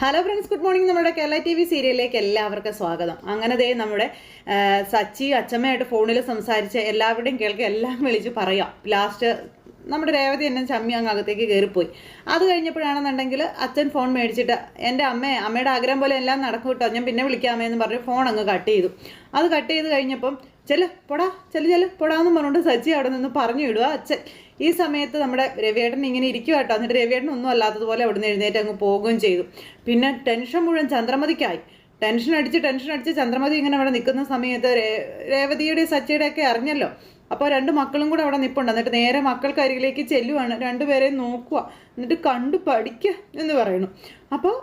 Hello friends good morning നമ്മുടെ Kerala T V സീരിയലിലേക്ക് എല്ലാവർക്കും സ്വാഗതം. അങ്ങനെ ദേ നമ്മുടെ സച്ചി അച്ഛമ്മയായിട്ട് ഫോണിൽ സംസാരിച്ച് എല്ലാവരുടെയും കേൾക്കുക എല്ലാം വിളിച്ച് പറയാം. ലാസ്റ്റ് നമ്മുടെ രേവതി എന്നെ ചമ്മി അങ്ങ് അകത്തേക്ക് കയറിപ്പോയി. അത് കഴിഞ്ഞപ്പോഴാണെന്നുണ്ടെങ്കിൽ അച്ഛൻ ഫോൺ മേടിച്ചിട്ട് എന്റെ അമ്മേ അമ്മയുടെ ആഗ്രഹം പോലെ എല്ലാം നടക്കും കേട്ടോ. ഞാൻ പിന്നെ വിളിക്കാമേ എന്ന് പറഞ്ഞ് ഫോൺ അങ്ങ് കട്ട് ചെയ്തു. അത് കട്ട് ചെയ്ത് കഴിഞ്ഞപ്പം ചെല്ല് പൊടാ ചെല്ല് ചെല്ല് പൊടാന്നും പറഞ്ഞുകൊണ്ട് സച്ചി അവിടെ നിന്ന് പറഞ്ഞു വിടുക അച്ഛൻ ഈ സമയത്ത് നമ്മുടെ രവിയേട്ടൻ ഇങ്ങനെ ഇരിക്കുക കേട്ടോ. എന്നിട്ട് രവിയേട്ടൻ ഒന്നും അല്ലാത്തതുപോലെ അവിടുന്ന് എഴുന്നേറ്റ് അങ്ങ് പോകുകയും ചെയ്തു. പിന്നെ ടെൻഷൻ മുഴുവൻ ചന്ദ്രമതിക്കായി. ടെൻഷൻ അടിച്ച് ടെൻഷൻ അടിച്ച് ചന്ദ്രമതി ഇങ്ങനെ അവിടെ നിൽക്കുന്ന സമയത്ത് രേവതിയുടെ സച്ചിയുടെ ഒക്കെ അറിഞ്ഞല്ലോ. അപ്പോൾ രണ്ട് മക്കളും കൂടെ അവിടെ നിൽപ്പുണ്ട് എന്നിട്ട് നേരെ മക്കൾക്ക് അരികിലേക്ക് ചെല്ലുവാണ്. രണ്ടുപേരെയും നോക്കുക എന്നിട്ട് കണ്ടു പഠിക്കുക എന്ന് പറയുന്നു. അപ്പോൾ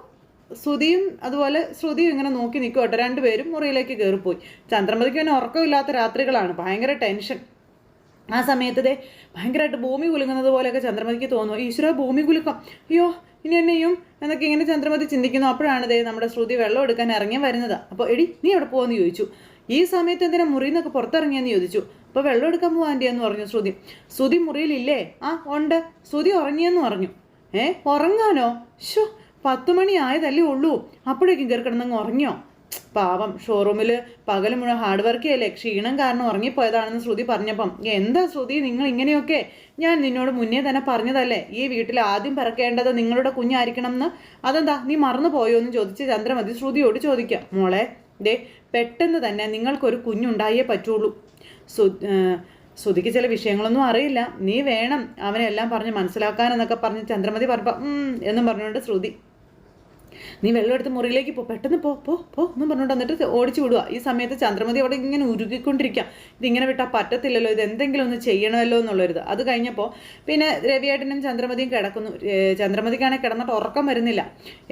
ശ്രുതിയും അതുപോലെ ശ്രുതിയും ഇങ്ങനെ നോക്കി നിൽക്കുക കേട്ടോ. രണ്ടുപേരും മുറിയിലേക്ക് കയറിപ്പോയി. ചന്ദ്രമതിക്ക് തന്നെ ഉറക്കമില്ലാത്ത രാത്രികളാണ്. ഭയങ്കര ടെൻഷൻ. ആ സമയത്ത് ദേ ഭയങ്കരമായിട്ട് ഭൂമി കുലുങ്ങുന്നത് പോലെയൊക്കെ ചന്ദ്രമതിക്ക് തോന്നുന്നു. ഈശ്വര ഭൂമി കുലുക്കാം. അയ്യോ ഇനി എന്നെയും എന്നൊക്കെ ഇങ്ങനെ ചന്ദ്രമതി ചിന്തിക്കുന്നു. അപ്പോഴാണ് ദേ നമ്മുടെ ശ്രുതി വെള്ളം എടുക്കാൻ ഇറങ്ങി വരുന്നത്. അപ്പോൾ എടി നീ എവിടെ പോകുമെന്ന് ചോദിച്ചു. ഈ സമയത്ത് എന്തിനാ മുറിയിൽ നിന്നൊക്കെ പുറത്തിറങ്ങിയെന്ന് ചോദിച്ചു. അപ്പോൾ വെള്ളം എടുക്കാൻ പോകാൻ എന്ന് പറഞ്ഞു ശ്രുതി. ശ്രുതി മുറിയിലില്ലേ? ആ ഉണ്ട്. ശ്രുതി ഉറങ്ങിയെന്ന് പറഞ്ഞു. ഏ ഉറങ്ങാനോ? ഷോ പത്ത് മണി ആയതല്ലേ ഉള്ളൂ. അപ്പോഴേക്കും കയറി കിടന്നങ്ങ് ഉറങ്ങിയോ? പാവം. ഷോറൂമിൽ പകൽ മുഴുവൻ ഹാർഡ് വർക്ക് ചെയ്യല്ലേ? ക്ഷീണം കാരണം ഉറങ്ങിപ്പോയതാണെന്ന് ശ്രുതി പറഞ്ഞപ്പം എന്താ ശ്രുതി നിങ്ങൾ ഇങ്ങനെയൊക്കെ? ഞാൻ നിന്നോട് മുന്നേ തന്നെ പറഞ്ഞതല്ലേ? ഈ വീട്ടിൽ ആദ്യം പിറക്കേണ്ടത് നിങ്ങളുടെ കുഞ്ഞായിരിക്കണം എന്ന്? അതെന്താ നീ മറന്നു പോയോ? എന്ന് ചോദിച്ച് ചന്ദ്രമതി ശ്രുതിയോട് ചോദിക്കാം. മോളെ ദേ പെട്ടെന്ന് തന്നെ നിങ്ങൾക്കൊരു കുഞ്ഞുണ്ടായേ പറ്റുള്ളൂ. ശ്രുതിക്ക് ചില വിഷയങ്ങളൊന്നും അറിയില്ല. നീ വേണം അവനെല്ലാം പറഞ്ഞ് മനസ്സിലാക്കാനെന്നൊക്കെ പറഞ്ഞ് ചന്ദ്രമതി പറഞ്ഞപ്പം എന്നും പറഞ്ഞുകൊണ്ട് ശ്രുതി നീ വെള്ളം എടുത്ത് മുറിയിലേക്ക് പോ. പെട്ടെന്ന് പോ പോ പോ എന്നും പറഞ്ഞുകൊണ്ട് എന്നിട്ട് ഓടിച്ചു വിടുക ഈ സമയത്ത് ചന്ദ്രമതി അവിടെ ഇങ്ങനെ ഉരുകിക്കൊണ്ടിരിക്കുക ഇതിങ്ങനെ വിട്ടാൽ പറ്റത്തില്ലല്ലോ. ഇത് എന്തെങ്കിലും ഒന്ന് ചെയ്യണമല്ലോ എന്നുള്ളൊരിത്. അത് കഴിഞ്ഞപ്പോൾ പിന്നെ രവിയേട്ടനും ചന്ദ്രമതിയും കിടക്കുന്നു. ചന്ദ്രമതിക്കാണെങ്കിൽ കിടന്നിട്ട് ഉറക്കം വരുന്നില്ല.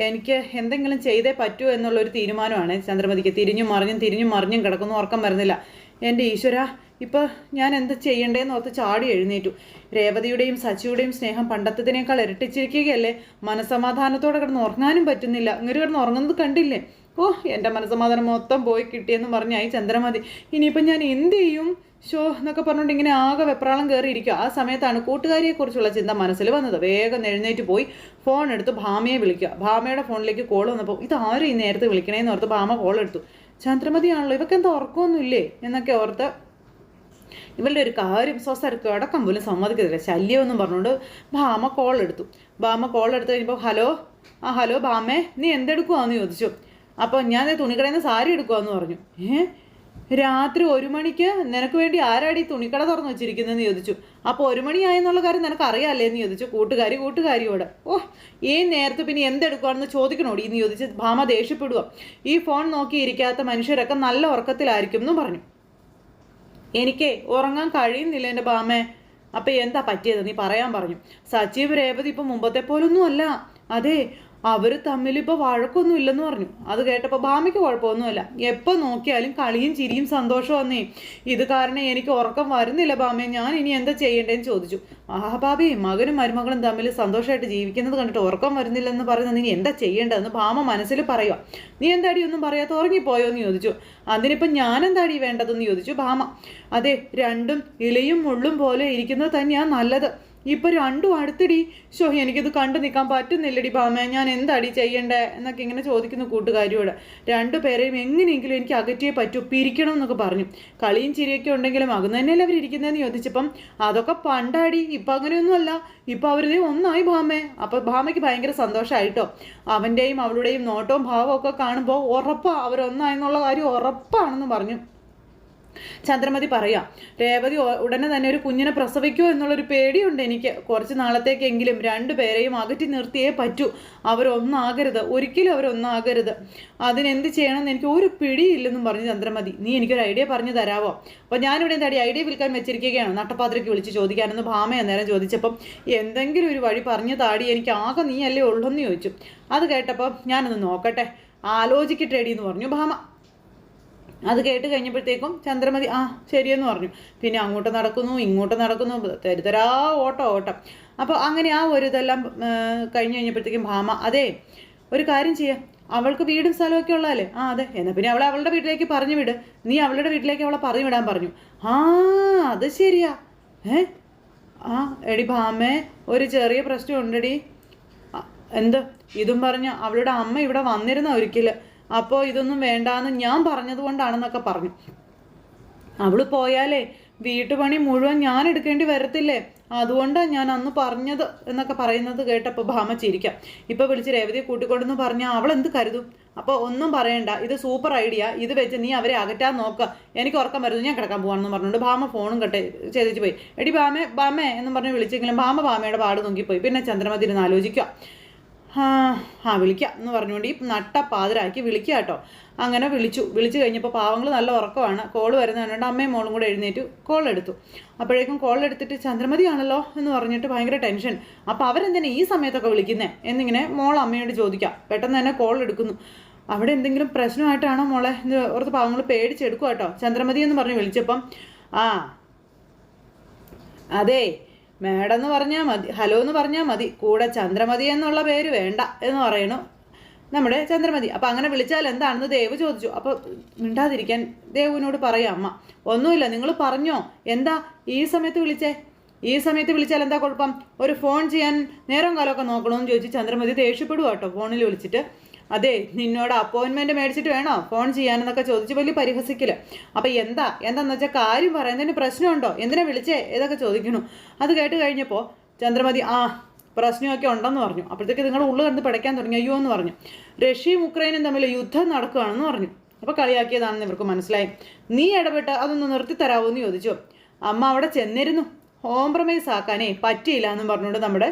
എനിക്ക് എന്തെങ്കിലും ചെയ്തേ പറ്റൂ എന്നുള്ളൊരു തീരുമാനമാണ് ചന്ദ്രമതിക്ക്. തിരിഞ്ഞും മറിഞ്ഞും തിരിഞ്ഞും മറിഞ്ഞും കിടക്കുന്നു. ഉറക്കം വരുന്നില്ല. എന്റെ ഈശ്വര ഇപ്പോൾ ഞാൻ എന്ത് ചെയ്യണ്ടേന്ന് ഓർത്ത് ചാടി എഴുന്നേറ്റു. രേവതിയുടെയും സച്ചിയുടെയും സ്നേഹം പണ്ടത്തതിനേക്കാൾ ഇരട്ടിച്ചിരിക്കുകയല്ലേ? മനസമാധാനത്തോടെ കിടന്ന് ഉറങ്ങാനും പറ്റുന്നില്ല. ഇങ്ങനെ കിടന്ന് ഉറങ്ങുന്നത് കണ്ടില്ലേ? ഓ എന്റെ മനസമാധാനം മൊത്തം പോയി കിട്ടിയെന്ന് പറഞ്ഞായി ചന്ദ്രമതി. ഇനിയിപ്പം ഞാൻ എന്ത് ചെയ്യും? ഷോ എന്നൊക്കെ പറഞ്ഞുകൊണ്ട് ഇങ്ങനെ ആകെ വെപ്രാളം കയറിയിരിക്കുക ആ സമയത്താണ് കൂട്ടുകാരിയെക്കുറിച്ചുള്ള ചിന്ത മനസ്സിൽ വന്നത്. വേഗം എഴുന്നേറ്റ് പോയി ഫോൺ എടുത്ത് ഭാമയെ വിളിക്കുക. ഭാമയുടെ ഫോണിലേക്ക് കോൾ വന്നപ്പോൾ ഇത് ആരും ഈ നേരത്തെ വിളിക്കണേന്ന് ഓർത്ത് ഭാമ കോൾ എടുത്തു ചന്ദ്രമതിയാണല്ലോ ഇവക്കെന്താ ഉറക്കമൊന്നുമില്ലേ? എന്നൊക്കെ ഓർത്ത് ഇവളുടെ ഒരു കാര്യം സ്വസ്ഥർക്ക് അടക്കം പോലും സമ്മതിക്കത്തില്ല. ശല്യമൊന്നും പറഞ്ഞുകൊണ്ട് ഭാമ കോൾ എടുത്തു. ഭാമ കോൾ എടുത്തു കഴിഞ്ഞപ്പോൾ ഹലോ? ആ ഹലോ ഭാമേ നീ എന്തെടുക്കുവാന്ന് ചോദിച്ചു. അപ്പോൾ ഞാൻ തുണിക്കടയിൽ നിന്ന് സാരി എടുക്കുവാന്ന് പറഞ്ഞു. ഏ? രാത്രി ഒരു മണിക്ക് നിനക്ക് വേണ്ടി ആരാടി തുണിക്കട തുറന്നു വെച്ചിരിക്കുന്നതെന്ന് ചോദിച്ചു. അപ്പോൾ ഒരു മണിയായെന്നുള്ള കാര്യം നിനക്ക് അറിയാമല്ലേ എന്ന് ചോദിച്ചു. കൂട്ടുകാരി കൂട്ടുകാരിയോട് ഓ ഈ നേരത്തെ പിന്നെ എന്തെടുക്കുവാണെന്ന് ചോദിക്കണോടി? എന്ന് ചോദിച്ച് ഭാമ ദേഷ്യപ്പെടുക ഈ ഫോൺ നോക്കിയിരിക്കാത്ത മനുഷ്യരൊക്കെ നല്ല ഉറക്കത്തിലായിരിക്കും എന്നും പറഞ്ഞു. എനിക്ക് ഉറങ്ങാൻ കഴിയുന്നില്ല എന്റെ ബാമേ. അപ്പൊ എന്താ പറ്റിയത്? നീ പറയാൻ പറഞ്ഞു. സജീവ് രേവതി ഇപ്പൊ മുമ്പത്തെ പോലൊന്നും അല്ല. അതെ അവർ തമ്മിലിപ്പോൾ വഴക്കൊന്നും ഇല്ലെന്ന് പറഞ്ഞു. അത് കേട്ടപ്പോൾ ഭാമയ്ക്ക് കുഴപ്പമൊന്നുമില്ല. എപ്പോൾ നോക്കിയാലും കളിയും ചിരിയും സന്തോഷവും വന്നേ. ഇത് കാരണം എനിക്ക് ഉറക്കം വരുന്നില്ല ഭാമയെ ഞാൻ ഇനി എന്താ ചെയ്യേണ്ടതെന്ന് ചോദിച്ചു. ആഹാ ബാബി മകനും മരുമകളും തമ്മിൽ സന്തോഷമായിട്ട് ജീവിക്കുന്നത് കണ്ടിട്ട് ഉറക്കം വരുന്നില്ലെന്ന് പറയുന്നത് നീ എന്താ ചെയ്യേണ്ടതെന്ന് ഭാമ മനസ്സിൽ പറയുക നീ എന്താടി ഒന്നും പറയാത്ത ഉറങ്ങിപ്പോയോ എന്ന് ചോദിച്ചു. അതിനിപ്പം ഞാൻ എന്താടി വേണ്ടതെന്ന് ചോദിച്ചു ഭാമ. അതെ രണ്ടും ഇലയും മുള്ളും പോലെ ഇരിക്കുന്നത് തന്നെയാണ് നല്ലത്. ഇപ്പൊ രണ്ടും അടുത്തിടി. ഷോ എനിക്കിത് കണ്ടു നിൽക്കാൻ പറ്റുന്നില്ലടി ഭാമ. ഞാൻ എന്താടി ചെയ്യണ്ടേ? എന്നൊക്കെ ഇങ്ങനെ ചോദിക്കുന്നു കൂട്ടുകാരിയോട്. രണ്ടു പേരെയും എങ്ങനെയെങ്കിലും എനിക്ക് അകറ്റിയേ പറ്റൂ പിരിക്കണം എന്നൊക്കെ പറഞ്ഞു. കളിയും ചിരിയൊക്കെ ഉണ്ടെങ്കിലും അകന്ന് തന്നെയല്ലേ അവർ ഇരിക്കുന്നതെന്ന് ചോദിച്ചപ്പം അതൊക്കെ പണ്ടാടി ഇപ്പൊ അങ്ങനെയൊന്നുമല്ല. ഇപ്പൊ അവരുടെ ഒന്നായി ഭാമേ. അപ്പൊ ഭാമയ്ക്ക് ഭയങ്കര സന്തോഷമായിട്ടോ അവന്റെയും അവളുടെയും നോട്ടവും ഭാവവും ഒക്കെ കാണുമ്പോൾ ഉറപ്പാ അവരൊന്നായെന്നുള്ള കാര്യം ഉറപ്പാണെന്ന് പറഞ്ഞു. ചന്ദ്രമതി പറയാം രേവതി ഉടനെ തന്നെ ഒരു കുഞ്ഞിനെ പ്രസവിക്കുമോ എന്നുള്ളൊരു പേടിയുണ്ട് എനിക്ക്. കുറച്ച് നാളത്തേക്കെങ്കിലും രണ്ടുപേരെയും അകറ്റി നിർത്തിയേ പറ്റൂ. അവരൊന്നാകരുത്. ഒരിക്കലും അവരൊന്നാകരുത്. അതിനെന്ത് ചെയ്യണമെന്ന് എനിക്ക് ഒരു പിടിയില്ലെന്നും പറഞ്ഞു ചന്ദ്രമതി. നീ എനിക്കൊരു ഐഡിയ പറഞ്ഞു തരാവോ? അപ്പോൾ ഞാനിവിടെ എന്താടി ഐഡിയ വിൽക്കാൻ വെച്ചിരിക്കുകയാണ്. നട്ടപ്പാത്രയ്ക്ക് വിളിച്ച് ചോദിക്കാനെന്ന് ഭാമ അന്നേരം ചോദിച്ചപ്പം എന്തെങ്കിലും ഒരു വഴി പറഞ്ഞു താടി. എനിക്ക് ആകെ നീ അല്ലേ ഉള്ളൂ എന്ന് ചോദിച്ചു. അത് കേട്ടപ്പോൾ ഞാനൊന്ന് നോക്കട്ടെ. ആലോചിക്കട്ടെടി എന്ന് പറഞ്ഞു ഭാമ. അത് കേട്ട് കഴിഞ്ഞപ്പോഴത്തേക്കും ചന്ദ്രമതി ആ ശരിയെന്ന് പറഞ്ഞു. പിന്നെ അങ്ങോട്ട് നടക്കുന്നു ഇങ്ങോട്ട് നടക്കുന്നു തരുതരാ ഓട്ടം ഓട്ടം. അപ്പോൾ അങ്ങനെ ആ ഒരു ഇതെല്ലാം കഴിഞ്ഞ് കഴിഞ്ഞപ്പോഴത്തേക്കും ഭാമ അതെ ഒരു കാര്യം ചെയ്യാം. അവൾക്ക് വീടും സ്ഥലമൊക്കെ ഉള്ളതല്ലേ? ആ അതെ. എന്നാൽ പിന്നെ അവളെ അവളുടെ വീട്ടിലേക്ക് പറഞ്ഞു വിട്. നീ അവളുടെ വീട്ടിലേക്ക് അവളെ പറഞ്ഞു വിടാൻ പറഞ്ഞു. ആ അത് ശരിയാ. ഏ? ആ എടി ഭാമേ ഒരു ചെറിയ പ്രശ്നം ഉണ്ടെടി എന്ത്? ഇതും പറഞ്ഞ് അവളുടെ അമ്മ ഇവിടെ വന്നിരുന്ന ഒരിക്കൽ. അപ്പോൾ ഇതൊന്നും വേണ്ടാന്ന് ഞാൻ പറഞ്ഞത് കൊണ്ടാണെന്നൊക്കെ പറഞ്ഞു. അവൾ പോയാലേ വീട്ടുപണി മുഴുവൻ ഞാൻ എടുക്കേണ്ടി വരത്തില്ലേ? അതുകൊണ്ടാണ് ഞാൻ അന്ന് പറഞ്ഞത് എന്നൊക്കെ പറയുന്നത് കേട്ടപ്പോൾ ഭാമ ചിരിക്കാം. ഇപ്പോൾ വിളിച്ച് രേവതിയെ കൂട്ടിക്കൊണ്ടെന്ന് പറഞ്ഞാൽ അവൾ എന്ത് കരുതും? അപ്പോൾ ഒന്നും പറയണ്ട. ഇത് സൂപ്പർ ഐഡിയ ഇത് വെച്ച് നീ അവരെ അകറ്റാൻ നോക്കുക എനിക്ക് ഉറക്കം വരുന്നു. ഞാൻ കിടക്കാൻ പോകാണെന്ന് പറഞ്ഞുകൊണ്ട് ഭാമ ഫോണും കട്ട് ചെയ്തിച്ച് പോയി. എടി ഭാമേ ഭാമേ എന്ന് പറഞ്ഞ് വിളിച്ചെങ്കിലും ഭാമ ഭാമയുടെ പാട് നോക്കിപ്പോയി പിന്നെ ചന്ദ്രമതി ഇരുന്ന് ആലോചിക്കുക ആ വിളിക്കാം എന്ന് പറഞ്ഞുകൊണ്ട് ഈ നട്ട പാതിരാക്കി വിളിക്കുക കേട്ടോ. അങ്ങനെ വിളിച്ചു. വിളിച്ചു കഴിഞ്ഞപ്പോൾ പാവങ്ങൾ നല്ല ഉറക്കമാണ്. കോൾ വരുന്ന കണ്ടുകൊണ്ട് അമ്മയും മോളും കൂടെ എഴുന്നേറ്റു. കോൾ എടുത്തു. അപ്പോഴേക്കും കോൾ എടുത്തിട്ട് ചന്ദ്രമതിയാണല്ലോ എന്ന് പറഞ്ഞിട്ട് ഭയങ്കര ടെൻഷൻ അപ്പോൾ അവരെന്തിനാ ഈ സമയത്തൊക്കെ വിളിക്കുന്നത് എന്നിങ്ങനെ മോൾ അമ്മയോട് ചോദിക്കാം. പെട്ടെന്ന് തന്നെ കോൾ എടുക്കുന്നു. അവിടെ എന്തെങ്കിലും പ്രശ്നമായിട്ടാണോ മോളെ? എന്ന് ഓർത്ത് പാവങ്ങൾ പേടിച്ചെടുക്കുക കേട്ടോ. ചന്ദ്രമതി എന്ന് പറഞ്ഞ് വിളിച്ചപ്പം ആ അതെ മേഡം എന്ന് പറഞ്ഞാൽ മതി ഹലോ എന്ന് പറഞ്ഞാൽ മതി കൂടെ ചന്ദ്രമതി എന്നുള്ള പേര് വേണ്ട എന്ന് പറയണു നമ്മുടെ ചന്ദ്രമതി. അപ്പോൾ അങ്ങനെ വിളിച്ചാൽ എന്താണെന്ന് ദേവ് ചോദിച്ചു. അപ്പോൾ മിണ്ടാതിരിക്കാൻ ദേവുവിനോട് പറയാം അമ്മ ഒന്നുമില്ല നിങ്ങൾ പറഞ്ഞോ. എന്താ ഈ സമയത്ത് വിളിച്ചേ? ഈ സമയത്ത് വിളിച്ചാൽ എന്താ കുഴപ്പം? ഒരു ഫോൺ ചെയ്യാൻ നേരം കാലമൊക്കെ നോക്കണമെന്ന് ചോദിച്ച് ചന്ദ്രമതി ദേഷ്യപ്പെടുക കേട്ടോ ഫോണിൽ വിളിച്ചിട്ട്. അതെ നിന്നോട് അപ്പോയിൻമെന്റ് മേടിച്ചിട്ട് വേണോ? ഫോൺ ചെയ്യാനെന്നൊക്കെ ചോദിച്ച് വലിയ പരിഹസിക്കില്ല അപ്പോൾ എന്താ? എന്താന്ന് വെച്ചാൽ കാര്യം പറയുന്നതിന് പ്രശ്നമുണ്ടോ? എന്തിനാ വിളിച്ചേ? ഏതൊക്കെ ചോദിക്കണു. അത് കേട്ട് കഴിഞ്ഞപ്പോൾ ചന്ദ്രമതി ആ പ്രശ്നമൊക്കെ ഉണ്ടെന്ന് പറഞ്ഞു. അപ്പോഴത്തേക്ക് നിങ്ങൾ ഉള്ളു കണ്ട് പിടയ്ക്കാൻ തുടങ്ങി. അയ്യോ എന്ന് പറഞ്ഞു. റഷ്യയും ഉക്രൈനും തമ്മിൽ യുദ്ധം നടക്കുകയാണെന്ന് പറഞ്ഞു. അപ്പോൾ കളിയാക്കിയതാണെന്ന് ഇവർക്ക് മനസ്സിലായി. നീ ഇടപെട്ട് അതൊന്ന് നിർത്തി തരാമോ എന്ന് ചോദിച്ചു. അമ്മ അവിടെ ചെന്നിരുന്നു. കോംപ്രമൈസ് ആക്കാനേ പറ്റിയില്ല എന്നും പറഞ്ഞുകൊണ്ട് നമ്മുടെ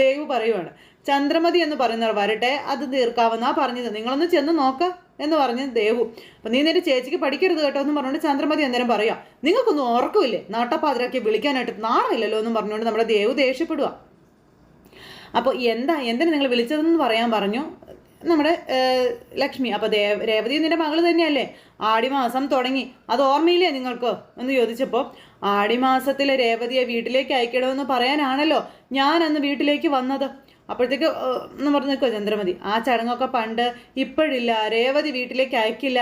ദേവ് പറയുവാണ്. ചന്ദ്രമതി എന്ന് പറയുന്നവർ വരട്ടെ അത് തീർക്കാവുന്ന പറഞ്ഞത്. നിങ്ങളൊന്ന് ചെന്ന് നോക്ക എന്ന് പറഞ്ഞ് ദേവു. അപ്പം നീ നിന്റെ ചേച്ചിക്ക് പഠിക്കരുത് കേട്ടോ എന്ന് പറഞ്ഞുകൊണ്ട് ചന്ദ്രമതി എന്തേലും പറയാം നിങ്ങൾക്കൊന്നും ഓർക്കുമില്ലേ നാട്ടപ്പാതിരാക്കി വിളിക്കാനായിട്ട് നാണമില്ലല്ലോ എന്നും പറഞ്ഞുകൊണ്ട് നമ്മുടെ ദേവു ദേഷ്യപ്പെടുക അപ്പോൾ എന്താ എന്തിനാ നിങ്ങൾ വിളിച്ചതെന്ന് പറയാൻ പറഞ്ഞു നമ്മുടെ ലക്ഷ്മി. അപ്പോൾ ദേവ രേവതി നിന്റെ മകൾ തന്നെയല്ലേ? ആടിമാസം തുടങ്ങി. അത് ഓർമ്മയില്ലേ നിങ്ങൾക്ക്? എന്ന് ചോദിച്ചപ്പോൾ ആടിമാസത്തിലെ രേവതിയെ വീട്ടിലേക്ക് അയക്കണമെന്ന് പറയാനാണല്ലോ ഞാൻ അന്ന് വീട്ടിലേക്ക് വന്നത്. അപ്പോഴത്തേക്ക് എന്ന് പറഞ്ഞു നിൽക്കുമോ ചന്ദ്രമതി? ആ ചടങ്ങൊക്കെ പണ്ട് ഇപ്പോഴില്ല രേവതി വീട്ടിലേക്ക് അയക്കില്ല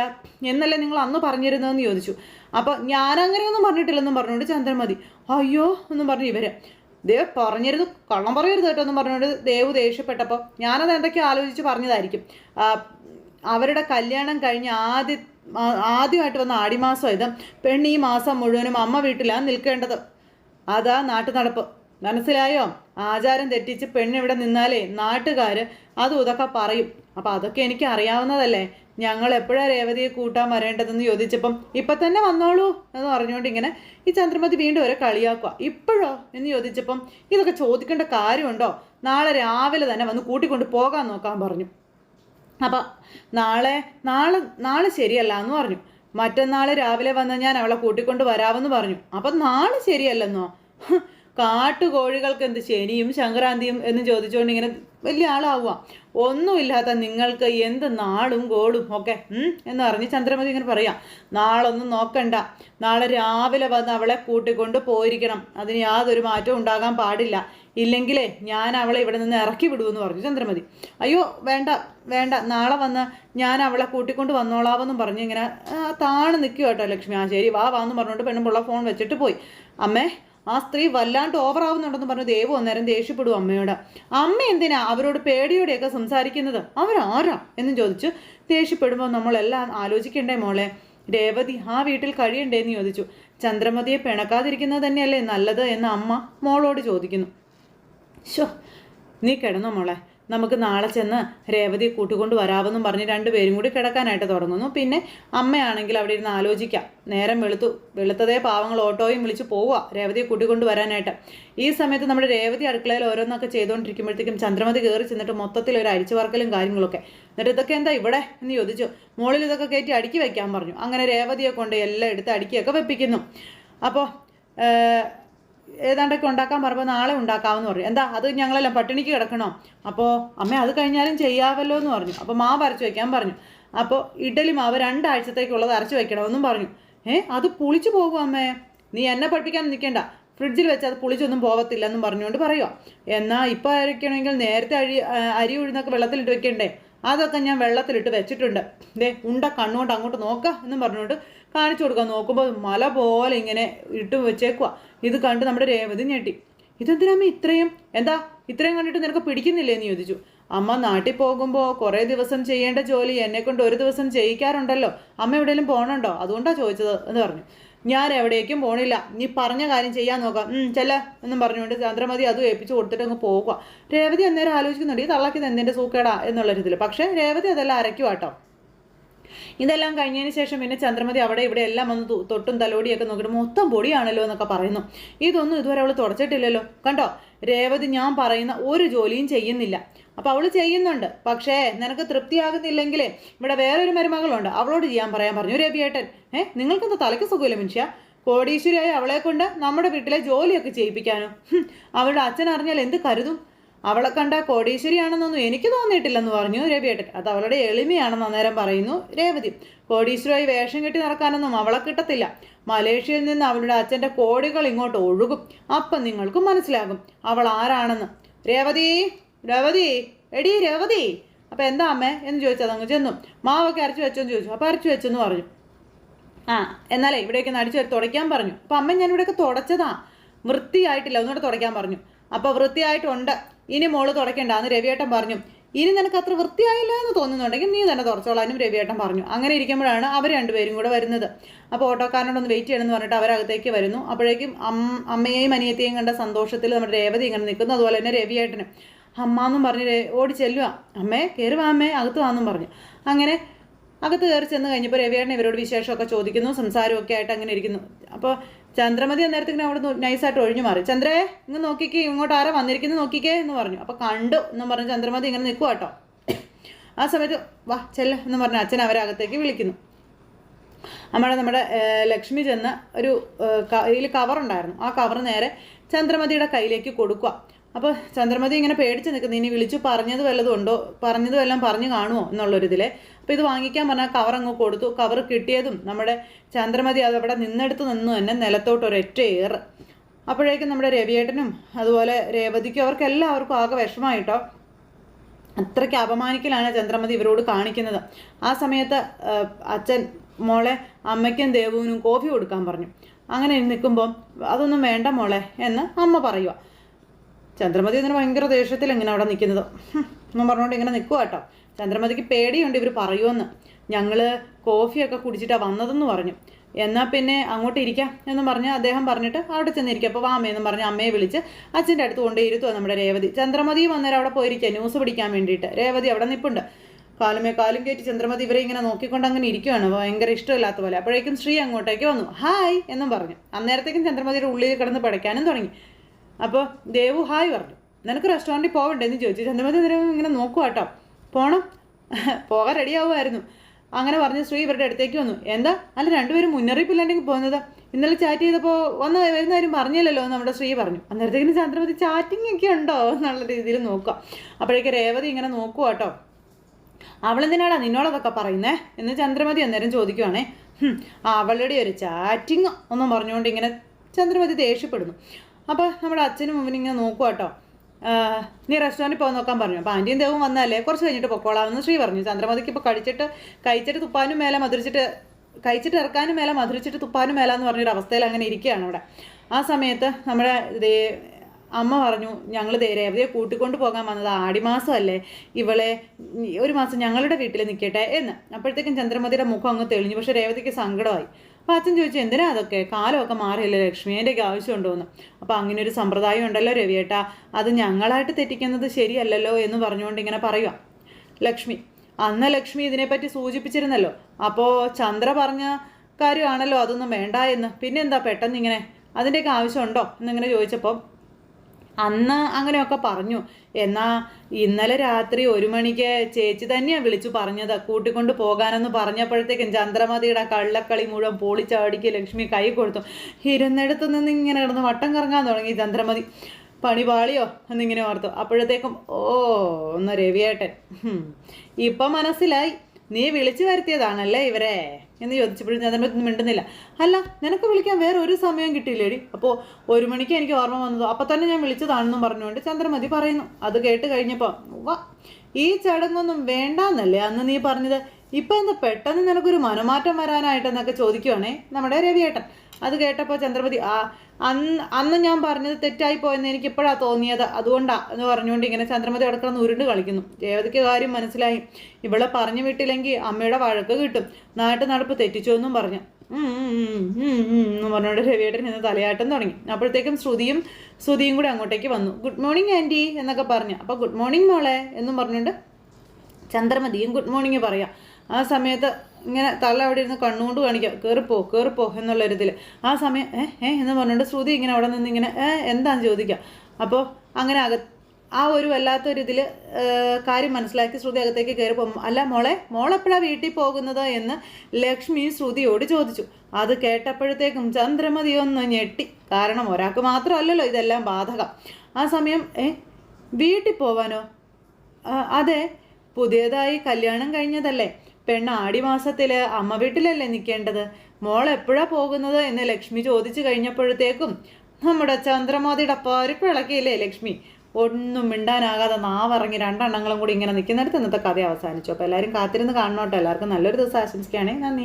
എന്നല്ലേ നിങ്ങൾ അന്ന് പറഞ്ഞിരുന്നതെന്ന് ചോദിച്ചു. അപ്പോൾ ഞാൻ അങ്ങനെയൊന്നും പറഞ്ഞിട്ടില്ലെന്നും പറഞ്ഞുകൊണ്ട് ചന്ദ്രമതി അയ്യോ എന്നും പറഞ്ഞു ഇവർ. ദേവ് പറഞ്ഞിരുന്നു കള്ളം പറയരുത് കേട്ടോ എന്ന് പറഞ്ഞുകൊണ്ട് ദേവ് ദേഷ്യപ്പെട്ടപ്പോൾ ഞാനത് എന്തൊക്കെ ആലോചിച്ച് പറഞ്ഞതായിരിക്കും. അവരുടെ കല്യാണം കഴിഞ്ഞ് ആദ്യ ആദ്യമായിട്ട് വന്ന ആടിമാസം ഇത് പെണ്ണ് ഈ മാസം മുഴുവനും അമ്മ വീട്ടിലാണ് നിൽക്കേണ്ടത്. അതാ നാട്ടു നടപ്പ് മനസ്സിലായോ? ആചാരം തെറ്റിച്ച് പെണ്ണിവിടെ നിന്നാലേ നാട്ടുകാർ അതും ഇതൊക്കെ പറയും. അപ്പം അതൊക്കെ എനിക്ക് അറിയാവുന്നതല്ലേ? ഞങ്ങൾ എപ്പോഴാണ് രേവതിയെ കൂട്ടാൻ വരേണ്ടതെന്ന് ചോദിച്ചപ്പം ഇപ്പം തന്നെ വന്നോളൂ എന്ന് പറഞ്ഞുകൊണ്ട് ഇങ്ങനെ ഈ ചന്ദ്രമതി വീണ്ടും വരെ കളിയാക്കുക. ഇപ്പോഴോ? എന്ന് ചോദിച്ചപ്പം ഇതൊക്കെ ചോദിക്കേണ്ട കാര്യമുണ്ടോ? നാളെ രാവിലെ തന്നെ വന്ന് കൂട്ടിക്കൊണ്ട് പോകാൻ നോക്കാൻ പറഞ്ഞു. അപ്പം നാളെ നാളെ നാളെ ശരിയല്ല എന്ന് പറഞ്ഞു. മറ്റന്നാൾ രാവിലെ വന്ന് ഞാൻ അവളെ കൂട്ടിക്കൊണ്ട് വരാമെന്ന് പറഞ്ഞു. അപ്പം നാളെ ശരിയല്ലെന്നോ? കാട്ടുകോഴികൾക്ക് എന്ത് ശനിയും സംക്രാന്തിയും എന്ന് ചോദിച്ചുകൊണ്ട് ഇങ്ങനെ വലിയ ആളാവുക ഒന്നുമില്ലാത്ത നിങ്ങൾക്ക് എന്ത് നാളും ഗോളും ഒക്കെ എന്ന് പറഞ്ഞ് ചന്ദ്രമതി ഇങ്ങനെ പറയാം. നാളൊന്നും നോക്കണ്ട. നാളെ രാവിലെ വന്ന് അവളെ കൂട്ടിക്കൊണ്ട് പോയിരിക്കണം. അതിന് യാതൊരു മാറ്റവും ഉണ്ടാകാൻ പാടില്ല. ഇല്ലെങ്കിലേ ഞാൻ അവളെ ഇവിടെ നിന്ന് ഇറക്കി വിടുമെന്ന് പറഞ്ഞു ചന്ദ്രമതി. അയ്യോ വേണ്ട വേണ്ട. നാളെ വന്ന് ഞാൻ അവളെ കൂട്ടിക്കൊണ്ട് വന്നോളാവെന്നും പറഞ്ഞ് ഇങ്ങനെ താണ് നിൽക്കുക കേട്ടോ ലക്ഷ്മി. ആ ശരി വാ എന്ന് പറഞ്ഞുകൊണ്ട് പെണ്ണുമ്പുള്ള ഫോൺ വെച്ചിട്ട് പോയി. അമ്മേ ആ സ്ത്രീ വല്ലാണ്ട് ഓവർ ആവുന്നുണ്ടെന്ന് പറഞ്ഞു ദേവു അന്നേരം ദേഷ്യപ്പെടും അമ്മയോട്. അമ്മ എന്തിനാ അവരോട് പേടിയോടെയൊക്കെ സംസാരിക്കുന്നത്? അവരാരാ? എന്നും ചോദിച്ചു. ദേഷ്യപ്പെടുമ്പോൾ നമ്മളെല്ലാം ആലോചിക്കണ്ടേ മോളെ? രേവതി ആ വീട്ടിൽ കഴിയണ്ടേന്ന് ചോദിച്ചു. ചന്ദ്രമതിയെ പിണക്കാതിരിക്കുന്നത് തന്നെയല്ലേ നല്ലത് എന്ന് അമ്മ മോളോട് ചോദിക്കുന്നു. ഷോ നീ കിടന്നോ മോളെ. നമുക്ക് നാളെ ചെന്ന് രേവതി കൂട്ടിക്കൊണ്ട് വരാമെന്നും പറഞ്ഞ് രണ്ടുപേരും കൂടി കിടക്കാനായിട്ട് തുടങ്ങുന്നു. പിന്നെ അമ്മയാണെങ്കിൽ അവിടെ ഇരുന്ന് ആലോചിക്കാം. നേരം വെളുത്തു വെളുത്തതേ പാവങ്ങൾ ഓട്ടോയും വിളിച്ച് പോവുക രേവതിയെ കൂട്ടിക്കൊണ്ട് വരാനായിട്ട്. ഈ സമയത്ത് നമ്മുടെ രേവതി അടുക്കളയിൽ ഓരോന്നൊക്കെ ചെയ്തുകൊണ്ടിരിക്കുമ്പോഴത്തേക്കും ചന്ദ്രമതി കയറി ചെന്നിട്ട് മൊത്തത്തിൽ ഒരു അരിച്ചു വർക്കലും കാര്യങ്ങളൊക്കെ. എന്നിട്ട് ഇതൊക്കെ എന്താ ഇവിടെ? എന്ന് ചോദിച്ചു. മുകളിൽ ഇതൊക്കെ കയറ്റി അടുക്കി വെക്കാൻ പറഞ്ഞു. അങ്ങനെ രേവതിയെ കൊണ്ട് എല്ലാം എടുത്ത് അടുക്കിയൊക്കെ വെപ്പിക്കുന്നു. അപ്പോൾ ഏതാണ്ടൊക്കെ ഉണ്ടാക്കാൻ പറയുമ്പോൾ നാളെ ഉണ്ടാക്കാമെന്ന് പറഞ്ഞു എന്താ അത് ഞങ്ങളെല്ലാം പട്ടിണിക്ക് കിടക്കണോ? അപ്പോൾ അമ്മ അത് കഴിഞ്ഞാലും ചെയ്യാമല്ലോ എന്ന് പറഞ്ഞു. അപ്പോൾ മാവ് അരച്ച് വയ്ക്കാൻ പറഞ്ഞു. അപ്പോൾ ഇഡലി മാവ് രണ്ടാഴ്ചത്തേക്കുള്ളത് അരച്ച് വയ്ക്കണമെന്നും പറഞ്ഞു. ഏ അത് പുളിച്ചു പോകും അമ്മേ? നീ എന്നെ പഠിപ്പിക്കാൻ നിൽക്കേണ്ട. ഫ്രിഡ്ജിൽ വെച്ച് അത് പുളിച്ചൊന്നും പോകത്തില്ല എന്നും പറഞ്ഞുകൊണ്ട് പറയുക എന്നാൽ ഇപ്പോൾ അരയ്ക്കണമെങ്കിൽ നേരത്തെ അരി അരി ഉഴുന്നൊക്കെ വെള്ളത്തിലിട്ട് വെക്കണ്ടേ? അതൊക്കെ ഞാൻ വെള്ളത്തിലിട്ട് വെച്ചിട്ടുണ്ട്. ദേ ഉണ്ട കണ്ണുകൊണ്ട് അങ്ങോട്ട് നോക്കുക എന്നും പറഞ്ഞുകൊണ്ട് കാണിച്ചു കൊടുക്കുക നോക്കുമ്പോൾ മല പോലെ ഇങ്ങനെ ഇട്ട് വെച്ചേക്കുക ഇത് കണ്ട് നമ്മുടെ രേവതി ഞെട്ടി. ഇതെന്തിനാമ ഇത്രയും? എന്താ? ഇത്രയും കണ്ടിട്ട് നിനക്ക് പിടിക്കുന്നില്ലേ? എന്ന് ചോദിച്ചു. അമ്മ നാട്ടിൽ പോകുമ്പോൾ കുറേ ദിവസം ചെയ്യേണ്ട ജോലി എന്നെ കൊണ്ട് ഒരു ദിവസം ചെയ്യിക്കാറുണ്ടല്ലോ. അമ്മ എവിടെയെങ്കിലും പോകണുണ്ടോ അതുകൊണ്ടാണ് ചോദിച്ചത് എന്ന് പറഞ്ഞു. ഞാൻ എവിടേക്കും പോണില്ല. നീ പറഞ്ഞ കാര്യം ചെയ്യാൻ നോക്കാം. ചെല്ല എന്നും പറഞ്ഞുകൊണ്ട് ചന്ദ്രമതി അതും ഏൽപ്പിച്ച് കൊടുത്തിട്ട് അങ്ങ് പോകുക രേവതി അന്നേരം ആലോചിക്കുന്നുണ്ട് ഈ തള്ളക്കിത് എന്തിന്റെ സൂക്കേടാ? എന്നുള്ള രീതിയിൽ പക്ഷേ രേവതി അതെല്ലാം അരയ്ക്കുവാട്ടോ. ഇതെല്ലാം കഴിഞ്ഞതിന് ശേഷം പിന്നെ ചന്ദ്രമതി അവിടെ ഇവിടെ എല്ലാം വന്ന് തൊട്ടും തലോടിയൊക്കെ നോക്കിയിട്ട് മൊത്തം പൊടിയാണല്ലോ എന്നൊക്കെ പറയുന്നു. ഇതൊന്നും ഇതുവരെ അവൾ തുടച്ചിട്ടില്ലല്ലോ. കണ്ടോ? രേവതി ഞാൻ പറയുന്ന ഒരു ജോലിയും ചെയ്യുന്നില്ല. അപ്പോൾ അവൾ ചെയ്യുന്നുണ്ട്. പക്ഷേ നിനക്ക് തൃപ്തിയാകുന്നില്ലെങ്കിൽ ഇവിടെ വേറൊരു മരുമകളുണ്ട്. അവളോട് ചെയ്യാൻ പറയാൻ പറഞ്ഞു. രവിയേട്ടൻ ഏ നിങ്ങൾക്കെന്താ തലയ്ക്ക് സുഖമില്ല മനുഷ്യ? കോടീശ്വരിയായ അവളെ കൊണ്ട് നമ്മുടെ വീട്ടിലെ ജോലിയൊക്കെ ചെയ്യിപ്പിക്കാനോ? അവളുടെ അച്ഛൻ അറിഞ്ഞാൽ എന്ത് കരുതും? അവളെ കണ്ട കോടീശ്വരിയാണെന്നൊന്നും എനിക്ക് തോന്നിയിട്ടില്ലെന്ന് പറഞ്ഞു രവിയേട്ടൻ. അത് അവളുടെ എളിമയാണെന്ന് അന്നേരം പറയുന്നു രേവതി. കോടീശ്വരായി വേഷം കെട്ടി നടക്കാനൊന്നും അവളെ കിട്ടത്തില്ല. മലേഷ്യയിൽ നിന്ന് അവളുടെ അച്ഛന്റെ കോടികൾ ഇങ്ങോട്ട് ഒഴുകും. അപ്പം നിങ്ങൾക്ക് മനസ്സിലാകും അവൾ ആരാണെന്ന്. രേവതി രേവതി എടി രേവതി. അപ്പം എന്താ അമ്മേ എന്ന് ചോദിച്ചത് അങ്ങ് ചെന്നു. മാവൊക്കെ അരച്ചു വെച്ചോന്ന് ചോദിച്ചു. അപ്പം അരച്ചു വെച്ചെന്ന് പറഞ്ഞു. ആ എന്നാലേ ഇവിടേക്ക് നടിച്ചു തുടയ്ക്കാൻ പറഞ്ഞു. അപ്പം അമ്മ ഞാൻ ഇവിടെയൊക്കെ തുടച്ചതാ. വൃത്തിയായിട്ടില്ല. ഒന്നുകൂടെ തുടയ്ക്കാൻ പറഞ്ഞു. അപ്പോൾ വൃത്തിയായിട്ടുണ്ട്. ഇനി മോൾ തുടയ്ക്കണ്ട എന്ന് രവിയേട്ടൻ പറഞ്ഞു. ഇനി നിനക്ക് അത്ര വൃത്തിയായില്ല എന്ന് തോന്നുന്നുണ്ടെങ്കിൽ നീ തന്നെ തുറച്ചോളാനും രവിയേട്ടൻ പറഞ്ഞു. അങ്ങനെ ഇരിക്കുമ്പോഴാണ് അവർ രണ്ടുപേരും കൂടെ വരുന്നത്. അപ്പോൾ ഓട്ടോക്കാരനോടൊന്ന് വെയിറ്റ് ചെയ്യണമെന്ന് പറഞ്ഞിട്ട് അവരകത്തേക്ക് വരുന്നു. അപ്പോഴേക്കും അമ്മയെയും അനിയത്തെയും കണ്ട സന്തോഷത്തിൽ നമ്മുടെ രേവതി ഇങ്ങനെ നിൽക്കുന്നു. അതുപോലെ തന്നെ രവിയേട്ടനും അമ്മ എന്നും പറഞ്ഞ് ഓടി ചെല്ലുക. അമ്മേ കയറി അമ്മേ അകത്ത് വാന്നും പറഞ്ഞു. അങ്ങനെ അകത്ത് കയറി ചെന്ന് കഴിഞ്ഞപ്പോൾ രവിയേട്ടൻ ഇവരോട് വിശേഷമൊക്കെ ചോദിക്കുന്നു. സംസാരമൊക്കെ ആയിട്ട് അങ്ങനെ ഇരിക്കുന്നു. അപ്പോൾ ചന്ദ്രമതി അന്നേരത്തേക്കിന് അവിടെ നൈസായിട്ട് ഒഴിഞ്ഞു മാറി. ചന്ദ്രേ ഇങ്ങ് നോക്കിക്കേ ഇങ്ങോട്ട് ആരാ വന്നിരിക്കുന്നത് നോക്കിക്കേ എന്ന് പറഞ്ഞു. അപ്പോൾ കണ്ടു എന്നും പറഞ്ഞു ചന്ദ്രമതി ഇങ്ങനെ നിൽക്കുക കേട്ടോ ആ സമയത്ത് വാ ചെല്ല എന്ന് പറഞ്ഞ് അച്ഛൻ അവരകത്തേക്ക് വിളിക്കുന്നു. നമ്മുടെ നമ്മുടെ ലക്ഷ്മി ചെന്ന് ഒരു കയ്യിൽ കവറുണ്ടായിരുന്നു ആ കവർ നേരെ ചന്ദ്രമതിയുടെ കയ്യിലേക്ക് കൊടുക്കുക അപ്പോൾ ചന്ദ്രമതി ഇങ്ങനെ പേടിച്ച് നിൽക്കുന്നു ഇനി വിളിച്ചു പറഞ്ഞത് വല്ലതും ഉണ്ടോ? പറഞ്ഞത് വല്ലതും പറഞ്ഞു കാണുമോ എന്നുള്ളൊരിതിൽ അപ്പോൾ ഇത് വാങ്ങിക്കാൻ പറഞ്ഞാൽ കവർ അങ്ങ് കൊടുത്തു. കവർ കിട്ടിയതും നമ്മുടെ ചന്ദ്രമതി അതവിടെ നിന്നെടുത്ത് നിന്ന് തന്നെ നിലത്തോട്ട് ഒരൊറ്റ ഏറ്. അപ്പോഴേക്കും നമ്മുടെ രവിയേട്ടനും അതുപോലെ രേവതിക്കും അവർക്ക് എല്ലാവർക്കും ആകെ വിഷമായിട്ടോ. അത്രയ്ക്ക് അപമാനിക്കലാണ് ചന്ദ്രമതി ഇവരോട് കാണിക്കുന്നത്. ആ സമയത്ത് അച്ഛൻ മോളെ അമ്മയ്ക്കും ദേവുവിനും കോഫി കൊടുക്കാൻ പറഞ്ഞു. അങ്ങനെ നിൽക്കുമ്പം അതൊന്നും വേണ്ട മോളെ എന്ന് അമ്മ പറയുക ചന്ദ്രമതി ഇതിന് ഭയങ്കര ദേഷ്യത്തിൽ ഇങ്ങനെ അവിടെ നിൽക്കുന്നത്. എന്നും പറഞ്ഞുകൊണ്ട് ഇങ്ങനെ നിൽക്കുക കേട്ടോ. ചന്ദ്രമതിക്ക് പേടിയുണ്ട് ഇവർ പറയുമെന്ന് ഞങ്ങൾ കോഫിയൊക്കെ കുടിച്ചിട്ടാണ് വന്നതെന്ന് പറഞ്ഞു. എന്നാൽ പിന്നെ അങ്ങോട്ട് ഇരിക്കാം എന്ന് പറഞ്ഞ് അദ്ദേഹം പറഞ്ഞിട്ട് അവിടെ ചെന്നിരിക്കുക അപ്പോൾ വാമയെന്ന് പറഞ്ഞ് അമ്മയെ വിളിച്ച് അച്ഛന്റെ അടുത്ത് കൊണ്ട് ഇരുത്തുക നമ്മുടെ രേവതി. ചന്ദ്രമതി വന്നേരം അവിടെ പോയിരിക്കുക ന്യൂസ് പിടിക്കാൻ വേണ്ടിയിട്ട്. രേവതി അവിടെ നിൽപ്പുണ്ട് കാലുമേ കാലും കയറ്റി ചന്ദ്രമതി ഇവരെ ഇങ്ങനെ നോക്കിക്കൊണ്ട് അങ്ങനെ ഇരിക്കുകയാണ് ഭയങ്കര ഇഷ്ടമില്ലാത്ത പോലെ. അപ്പോഴേക്കും ശ്രീ അങ്ങോട്ടേക്ക് വന്നു. ഹായ് എന്നും പറഞ്ഞു. അന്നേരത്തേക്കും ചന്ദ്രമതിയുടെ ഉള്ളിൽ കിടന്ന് പഠിക്കാനും തുടങ്ങി. അപ്പോൾ ദേവു ഹായ് പറഞ്ഞു. നിനക്ക് റെസ്റ്റോറന്റിൽ പോകണ്ടേ എന്ന് ചോദിച്ചു. ചന്ദ്രമതി ഇങ്ങനെ നോക്കുക കേട്ടോ പോണം. പോകാൻ റെഡി ആവുമായിരുന്നു. അങ്ങനെ പറഞ്ഞ് ശ്രീ ഇവരുടെ അടുത്തേക്ക് വന്നു. എന്താ? അല്ല രണ്ടുപേരും മുന്നറിയിപ്പില്ലാണ്ടെങ്കിൽ പോകുന്നത്? ഇന്നലെ ചാറ്റ് ചെയ്തപ്പോൾ വന്ന് വരുന്ന കാര്യം പറഞ്ഞില്ലല്ലോ നമ്മുടെ ശ്രീ പറഞ്ഞു. അന്നേരത്തേക്കിന് ചന്ദ്രമതി ചാറ്റിംഗ് ഒക്കെ ഉണ്ടോ എന്നുള്ള രീതിയിൽ നോക്കുക. അപ്പോഴേക്ക് രേവതി ഇങ്ങനെ നോക്കുക കേട്ടോ. അവളെന്തിനാടാ നിന്നോടതൊക്കെ പറയുന്നേ? എന്ന് ചന്ദ്രമതി അന്നേരം ചോദിക്കുവാണേ. അവളുടെ ഒരു ചാറ്റിങ് ഒന്നും പറഞ്ഞുകൊണ്ട് ഇങ്ങനെ ചന്ദ്രമതി ദേഷ്യപ്പെടുന്നു. അപ്പോൾ നമ്മുടെ അച്ഛനും അമ്മനും ഇങ്ങനെ നോക്കുക കേട്ടോ. നീ റെസ്റ്റോറന്റിൽ പോകാൻ നോക്കാൻ പറഞ്ഞു. അപ്പോൾ ആന്റിയും ദേവും വന്നാലേ കുറച്ച് കഴിഞ്ഞിട്ട് പൊക്കോളാമെന്ന് ശ്രീ പറഞ്ഞു. ചന്ദ്രമതിക്ക് ഇപ്പോൾ കഴിച്ചിട്ട് കഴിച്ചിട്ട് തുപ്പാനും മേലെ മധുരിച്ചിട്ട് കഴിച്ചിട്ട് ഇറക്കാനും മേലെ മധുരിച്ചിട്ട് തുപ്പാനും മേല എന്ന് പറഞ്ഞൊരു അവസ്ഥയിൽ അങ്ങനെ ഇരിക്കുകയാണ് അവിടെ. ആ സമയത്ത് നമ്മുടെ ദേ അമ്മ പറഞ്ഞു ഞങ്ങൾ രേവതിയെ കൂട്ടിക്കൊണ്ട് പോകാൻ വന്നത് ആടിമാസമല്ലേ? ഇവളെ ഒരു മാസം ഞങ്ങളുടെ വീട്ടിൽ നിൽക്കട്ടെ എന്ന്. അപ്പോഴത്തേക്കും ചന്ദ്രമതിയുടെ മുഖം അങ്ങ് തെളിഞ്ഞു. പക്ഷേ രേവതിക്ക് സങ്കടമായി. അപ്പോൾ അച്ഛൻ ചോദിച്ചു എന്തിനാ അതൊക്കെ? കാലമൊക്കെ മാറിയല്ലേ ലക്ഷ്മി എന്റെയൊക്കെ ആവശ്യമുണ്ടോ എന്ന് അപ്പോൾ അങ്ങനെ ഒരു സമ്പ്രദായം ഉണ്ടല്ലോ രവിയേട്ടാ. അത് ഞങ്ങളായിട്ട് തെറ്റിക്കുന്നത് ശരിയല്ലല്ലോ എന്ന് പറഞ്ഞുകൊണ്ട് ഇങ്ങനെ പറയുക ലക്ഷ്മി അന്ന് ലക്ഷ്മി ഇതിനെപ്പറ്റി സൂചിപ്പിച്ചിരുന്നല്ലോ. അപ്പോൾ ചന്ദ്ര പറഞ്ഞ കാര്യമാണല്ലോ അതൊന്നും വേണ്ട എന്ന് പിന്നെന്താ പെട്ടെന്ന് ഇങ്ങനെ അതിന്റെയൊക്കെ ആവശ്യമുണ്ടോ? എന്നിങ്ങനെ ചോദിച്ചപ്പോൾ അന്ന് അങ്ങനെയൊക്കെ പറഞ്ഞു. എന്നാ ഇന്നലെ രാത്രി ഒരു മണിക്ക് ചേച്ചി തന്നെയാണ് വിളിച്ചു പറഞ്ഞത്. കൂട്ടിക്കൊണ്ട് പോകാനെന്ന് പറഞ്ഞപ്പോഴത്തേക്കും ചന്ദ്രമതിയുടെ കള്ളക്കളി മുഴുവൻ പൊളിച്ചാടിക്ക് ലക്ഷ്മി കൈ കൊടുത്തു. ഇരുന്നിടത്ത് നിന്ന് ഇങ്ങനെ കിടന്ന് വട്ടം കറങ്ങാൻ തുടങ്ങി ചന്ദ്രമതി. പണി പാളിയോ? എന്നിങ്ങനെ ഓർത്തു. അപ്പോഴത്തേക്കും ഓ ഒന്ന് രവിയേട്ടൻ. ഇപ്പം മനസ്സിലായി. നീ വിളിച്ചു വരുത്തിയതാണല്ലേ ഇവരെ? എന്ന് ചോദിച്ചപ്പോഴും ചന്ദ്രമതി മിണ്ടുന്നില്ല. അല്ല നിനക്ക് വിളിക്കാൻ വേറെ ഒരു സമയം കിട്ടിയില്ലേടി? അപ്പോൾ ഒരു മണിക്ക് എനിക്ക് ഓർമ്മ വന്നത് അപ്പം തന്നെ ഞാൻ വിളിച്ചതാണെന്നും പറഞ്ഞുകൊണ്ട് ചന്ദ്രമതി പറയുന്നു. അത് കേട്ട് കഴിഞ്ഞപ്പോൾ വാ ഈ ചടങ്ങൊന്നും വേണ്ടാന്നല്ലേ? അന്ന് നീ പറഞ്ഞത് ഇപ്പം എന്താ പെട്ടെന്ന് നിനക്കൊരു മനമാറ്റം വരാനായിട്ടെന്നൊക്കെ ചോദിക്കുവാണേ നമ്മുടെ രവിയേട്ടൻ. അത് കേട്ടപ്പോൾ ചന്ദ്രപതി ആ അന്ന് അന്ന് ഞാൻ പറഞ്ഞത് തെറ്റായി പോയെന്ന് എനിക്ക് ഇപ്പോഴാ തോന്നിയത്. അതുകൊണ്ടാണ് എന്ന് പറഞ്ഞുകൊണ്ട് ഇങ്ങനെ ചന്ദ്രമതി അവിടെ ഉരുണ്ട് കളിക്കുന്നു. രേവതിക്ക് കാര്യം മനസ്സിലായി. ഇവളെ പറഞ്ഞു വിട്ടില്ലെങ്കിൽ അമ്മയുടെ വഴക്ക് കിട്ടും. നാട്ടു നടപ്പ് തെറ്റിച്ചു എന്നും പറഞ്ഞു. എന്ന് പറഞ്ഞുകൊണ്ട് രവിയേട്ടൻ നിന്ന് തലയാട്ടം തുടങ്ങി. അപ്പോഴത്തേക്കും ശ്രുതിയും ശ്രുതിയും കൂടി അങ്ങോട്ടേക്ക് വന്നു. ഗുഡ് മോർണിംഗ് ആന്റി എന്നൊക്കെ പറഞ്ഞു. അപ്പോൾ ഗുഡ് മോർണിംഗ് മോളെ എന്നും പറഞ്ഞുകൊണ്ട് ചന്ദ്രമതിയും ഗുഡ് മോർണിംഗ് പറയാം. ആ സമയത്ത് ഇങ്ങനെ തള്ള അവിടെ ഇരുന്ന് കണ്ണുകൊണ്ട് കാണിക്കുക കയറിപ്പോ കയറിപ്പോ എന്നുള്ളൊരിതിൽ ആ സമയം ഏ ഏ എന്ന് പറഞ്ഞുകൊണ്ട് ശ്രുതി ഇങ്ങനെ അവിടെ നിന്ന് ഇങ്ങനെ ഏ എന്താന്ന് ചോദിക്കാം. അപ്പോൾ അങ്ങനെ അക ആ ഒരു വല്ലാത്തൊരിതിൽ കാര്യം മനസ്സിലാക്കി ശ്രുതി അകത്തേക്ക് കയറിപ്പോ അല്ല മോളെ മോളെപ്പോഴാണ് വീട്ടിൽ പോകുന്നത്? എന്ന് ലക്ഷ്മി ശ്രുതിയോട് ചോദിച്ചു. അത് കേട്ടപ്പോഴത്തേക്കും ചന്ദ്രമതി ഒന്ന് ഞെട്ടി. കാരണം ഒരാൾക്ക് മാത്രമല്ലല്ലോ ഇതെല്ലാം ബാധകം. ആ സമയം ഏ വീട്ടിൽ പോവാനോ? അതെ പുതിയതായി കല്യാണം കഴിഞ്ഞതല്ലേ. പെണ്ണ് ആടിമാസത്തിൽ അമ്മ വീട്ടിലല്ലേ നിൽക്കേണ്ടത് മോൾ എപ്പോഴാ പോകുന്നത് എന്ന് ലക്ഷ്മി ചോദിച്ചു കഴിഞ്ഞപ്പോഴത്തേക്കും നമ്മുടെ ചന്ദ്രമോദിയുടെ പരിപ്പിളക്കിയില്ലേ ലക്ഷ്മി? ഒന്നും മിണ്ടാനാകാതെ നാവറങ്ങി രണ്ടെണ്ണങ്ങളും കൂടി ഇങ്ങനെ നിൽക്കുന്നിടത്ത് ഇന്നത്തെ കഥ അവസാനിച്ചു. അപ്പോൾ എല്ലാവരും കാത്തിരുന്ന് കാണണോട്ടോ. എല്ലാവർക്കും നല്ലൊരു ദിവസം ആശംസിക്കുകയാണെങ്കിൽ നന്ദി.